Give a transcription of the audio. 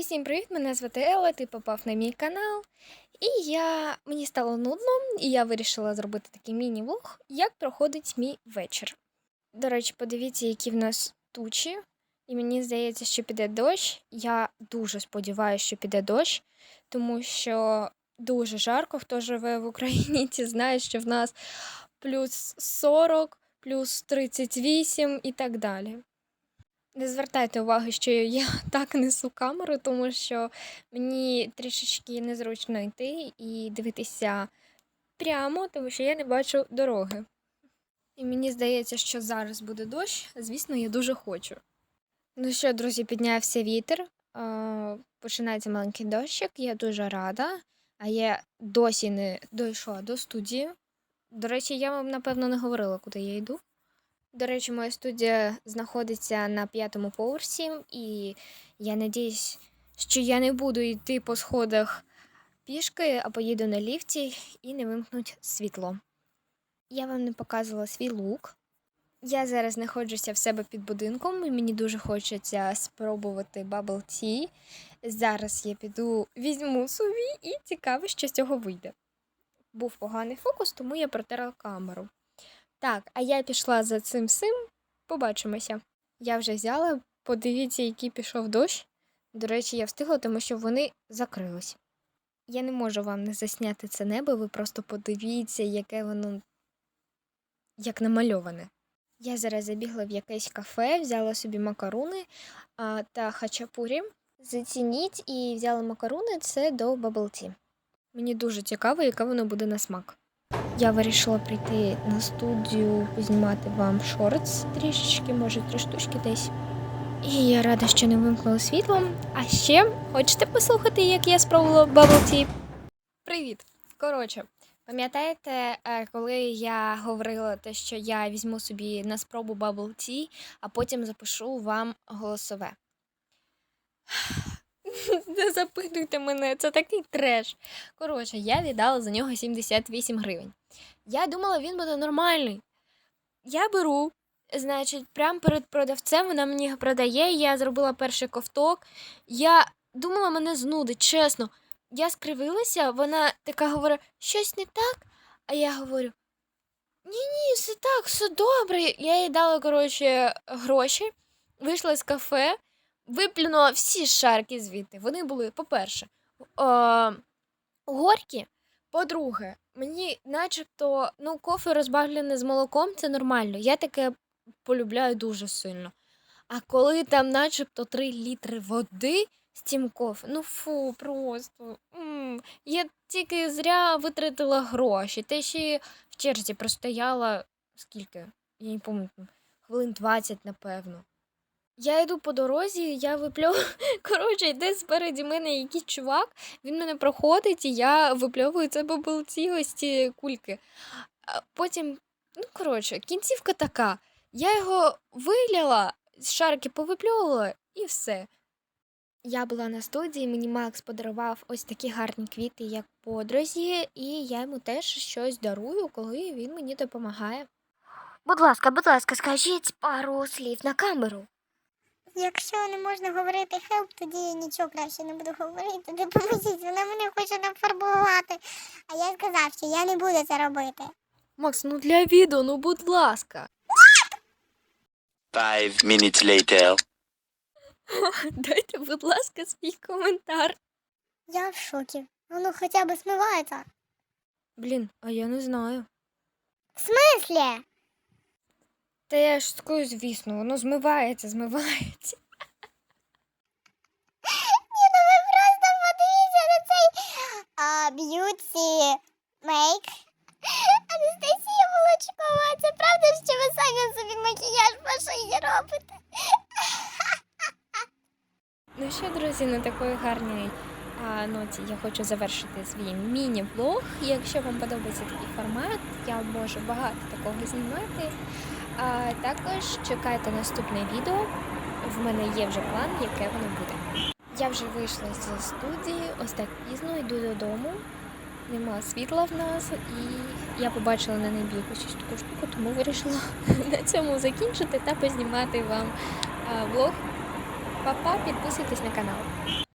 Усім привіт! Мене звати Елла, ти попав на мій канал. І я мені стало нудно, і я вирішила зробити такий міні-влог, як проходить мій вечір. До речі, подивіться, які в нас тучі. І мені здається, що піде дощ. Я дуже сподіваюся, що піде дощ, тому що дуже жарко. Хто живе в Україні, ті знають, що в нас плюс 40, плюс 38 і так далі. Не звертайте уваги, що я так несу камеру, тому що мені трішечки незручно йти і дивитися прямо, тому що я не бачу дороги. І мені здається, що зараз буде дощ. Звісно, я дуже хочу. Ну що, друзі, піднявся вітер. Починається маленький дощик. Я дуже рада. А я досі не дійшла до студії. До речі, я вам напевно не говорила, куди я йду. До речі, моя студія знаходиться на п'ятому поверсі, і я надіюсь, що я не буду йти по сходах пішки, а поїду на ліфті і не вимкнуть світло. Я вам не показувала свій лук. Я зараз знаходжуся в себе під будинком, і мені дуже хочеться спробувати Bubble Tea. Зараз я піду, візьму собі і цікаво, що з цього вийде. Був поганий фокус, тому я протерла камеру. Так, а я пішла за цим сим. Побачимося. Я вже взяла. Подивіться, який пішов дощ. До речі, я встигла, тому що вони закрились. Я не можу вам не засняти це небо, ви просто подивіться, яке воно як намальоване. Я зараз забігла в якесь кафе, взяла собі макаруни а, та хачапурі. Зацініть і взяла макаруни це до Tea. Мені дуже цікаво, яке воно буде на смак. Я вирішила прийти на студію, познімати вам шортс трішечки, може три штучки десь. І я рада, що не вимкнули світло. А ще хочете послухати, як я спробувала Bubble Tea? Привіт! Коротше, пам'ятаєте, е, коли я говорила те, що я візьму собі на спробу Bubble Tea, а потім запишу вам голосове. Не запитуйте мене, це такий треш. Коротше, я віддала за нього 78 гривень. Я думала, він буде нормальний. Я беру, значить, прямо перед продавцем вона мені продає. Я зробила перший ковток. Я думала, мене знудить, чесно. Я скривилася, вона така говорить, щось не так. А я говорю: ні, ні, все так, все добре. Я їй дала, коротше, гроші, вийшла з кафе, виплюнула всі шарки звідти. Вони були, по-перше, горькі. По-друге, мені начебто ну, кофе розбавлене з молоком це нормально. Я таке полюбляю дуже сильно. А коли там начебто 3 літри води з цим кофе, ну фу, просто. м Я тільки зря витратила гроші. Та ще в черзі простояла скільки? Я не пам'ятаю, хвилин 20, напевно. Я йду по дорозі, я випльовую. Коротше, йде спереді мене якийсь чувак, він мене проходить, і я випльовую це бабулці ось ці кульки. А потім, ну, коротше, кінцівка така. Я його виляла, шарики повипльовувала і все. Я була на студії, мені Макс подарував ось такі гарні квіти, як подрузі, і я йому теж щось дарую, коли він мені допомагає. Будь ласка, будь ласка, скажіть пару слів на камеру. Якщо не можна говорити хелп, тоді я нічого краще не буду говорити. Допоможіть, вона мене хоче нафарбувати. А я сказав, що я не буду це робити. Макс, ну для відео, ну будь ласка. Five minutes later. Дайте, будь ласка, свій коментар. Я в шокі. Воно хоча б смивається. Блін, а я не знаю. В смислі? Та я ж скажу, звісно, воно змивається, змивається. Ні, ну ви просто подивіться на цей б'юті мейк. Анастасія Волочкова, це правда, що ви самі собі макіяж шиї робите? Ну що, друзі, на такої гарній а, ноті я хочу завершити свій міні-влог. Якщо вам подобається такий формат, я можу багато такого знімати. А також чекайте наступне відео. В мене є вже план, яке воно буде. Я вже вийшла з студії, ось так пізно, йду додому. Нема світла в нас, і я побачила на небі якусь таку штуку, тому вирішила на цьому закінчити та познімати вам влог. Па-па, підписуйтесь на канал.